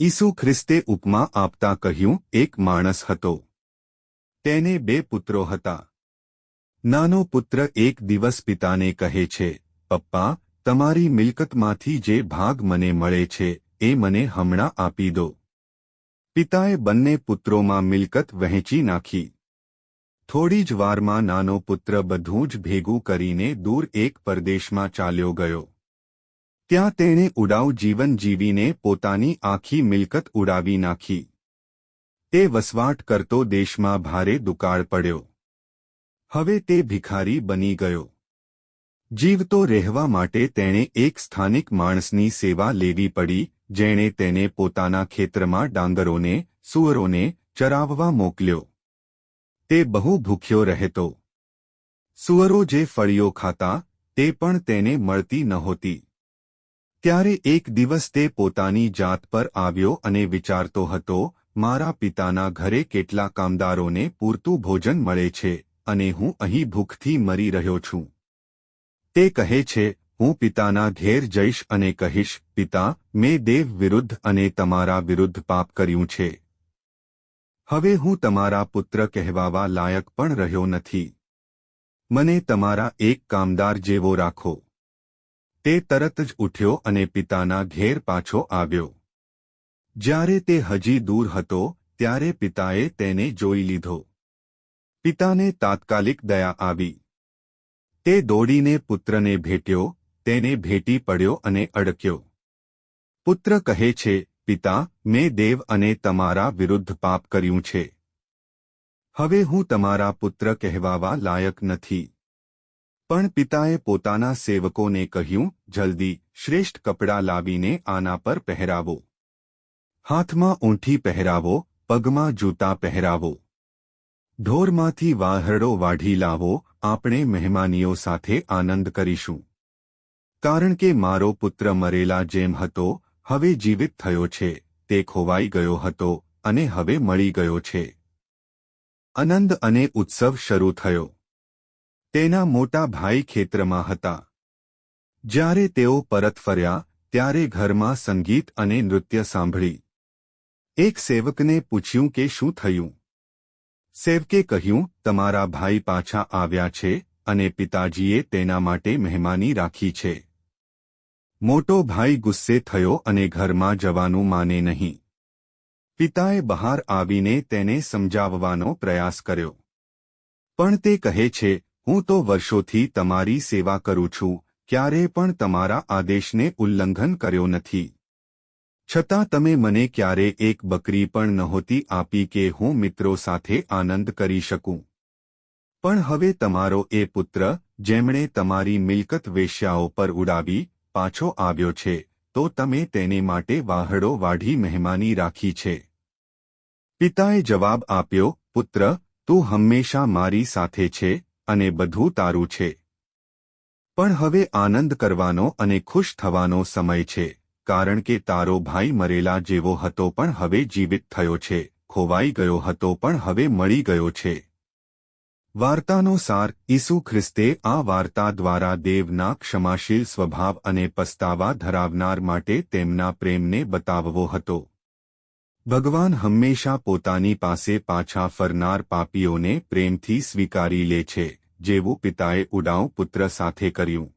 ઈસુ ખ્રિસ્તે ઉપમા આપતા કહ્યું, એક માણસ હતો. તેને બે પુત્રો હતા. નાનો પુત્ર એક દિવસ પિતાને કહે છે, પપ્પા, તમારી મિલકતમાંથી જે ભાગ મને મળે છે, એ મને હમણાં આપી દો. પિતાએ બંને પુત્રોમાં મિલકત વહેંચી નાખી. થોડી જ વારમાં નાનો પુત્ર બધું જ ભેગું કરીને દૂર એક પરદેશમાં ચાલ્યો ગયો. ત્યાં તેણે ઉડાઉ જીવન જીવીને પોતાની આખી મિલકત ઉડાવી નાખી. તે વસવાટ કરતો દેશમાં ભારે દુકાળ પડ્યો. હવે તે ભિખારી બની ગયો. જીવતો રહેવા માટે તેણે એક સ્થાનિક માણસની સેવા લેવી પડી, જેણે તેને પોતાના ખેતરમાં ડાંગરોને સુઅરોને ચરાવવા મોકલ્યો. તે બહુ ભૂખ્યો રહેતો. સુઅરો જે ફળીઓ ખાતા, તે પણ તેને મળતી નહોતી. ત્યારે એક દિવસ તે પોતાની જાત પર આવ્યો અને વિચારતો હતો, મારા પિતાના ઘરે કેટલા કામદારોને પૂરતું ભોજન મળે છે અને હું અહીં ભૂખથી મરી રહ્યો છું. તે કહે છે, હું પિતાના ઘેર જઈશ અને કહીશ, પિતા, મેં દેવ વિરુદ્ધ અને તમારા વિરુદ્ધ પાપ કર્યું છે. હવે હું તમારા પુત્ર કહેવાવા લાયક પણ રહ્યો નથી. મને તમારા એક કામદાર જેવો રાખો. તે તરત જ ઉઠ્યો અને પિતાના ઘેર પાછો આવ્યો. જ્યારે તે હજી દૂર હતો, ત્યારે પિતાએ તેને જોઈ લીધો. પિતાને તાત્કાલિક દયા આવી. તે દોડીને પુત્રને ભેટ્યો, તેને ભેટી પડ્યો અને અડક્યો. પુત્ર કહે છે, પિતા, મેં દેવ અને તમારા વિરુદ્ધ પાપ કર્યું છે. હવે હું તમારા પુત્ર કહેવાવા લાયક નથી. પણ પિતાએ પોતાના સેવકોને કહ્યું, જલ્દી, શ્રેષ્ઠ કપડાં લાવીને આના પર પહેરાવો. હાથમાં ઊંઠી પહેરાવો, પગમાં જૂતા પહેરાવો. ઢોરમાંથી વાહરડો વાઢી લાવો, આપણે મહેમાનીઓ સાથે આનંદ કરીશું. કારણ કે મારો પુત્ર મરેલા જેમ હતો, હવે જીવિત થયો છે, તે ખોવાઈ ગયો હતો, અને હવે મળી ગયો છે. આનંદ અને ઉત્સવ શરૂ થયો. તેના મોટા ભાઈ ખેતરમાં હતા. જ્યારે તેઓ પરત ફર્યા, ત્યારે ઘરમાં સંગીત અને નૃત્ય સાંભળી. એક સેવકને પૂછ્યું કે શું થયું? સેવકે કહ્યું, તમારા ભાઈ પાછા આવ્યા છે અને પિતાજીએ તેના માટે મહેમાની રાખી છે. મોટો ભાઈ ગુસ્સે થયો અને ઘરમાં જવાનું માને નહીં. પિતાએ બહાર આવીને તેને સમજાવવાનો પ્રયાસ કર્યો. પણ તે કહે છે હું તો વર્ષોથી તમારી સેવા કરું છું, ક્યારે પણ તમારા આદેશને ઉલ્લંઘન કર્યો નથી. છતાં તમે મને ક્યારે એક બકરી પણ નહોતી આપી કે હું મિત્રો સાથે આનંદ કરી શકું. પણ હવે તમારો એ પુત્ર, જેમણે તમારી મિલકત વેશ્યાઓ પર ઉડાવી, પાછો આવ્યો છે, તો તમે તેને માટે વાહડો વાઢી મહેમાની રાખી છે. પિતાએ જવાબ આપ્યો, પુત્ર, તું હંમેશા મારી સાથે છે અને બધું તારું છે. પણ હવે આનંદ કરવાનો અને ખુશ થવાનો સમય છે, કારણ કે તારો ભાઈ મરેલા જેવો હતો પણ હવે જીવિત થયો છે, ખોવાઈ ગયો હતો પણ હવે મળી ગયો છે. વાર્તાનો સાર, ઈસુ ખ્રિસ્તે આ વાર્તા દ્વારા દેવના ક્ષમાશીલ સ્વભાવ અને પસ્તાવા ધરાવનાર માટે તેમના પ્રેમને બતાવવો હતો. ભગવાન હંમેશા પોતાની પાસે પાછા ફરનાર પાપીઓને પ્રેમથી સ્વીકારી લે છે, જેવું પિતાએ ઉડાઉ પુત્ર સાથે કર્યું.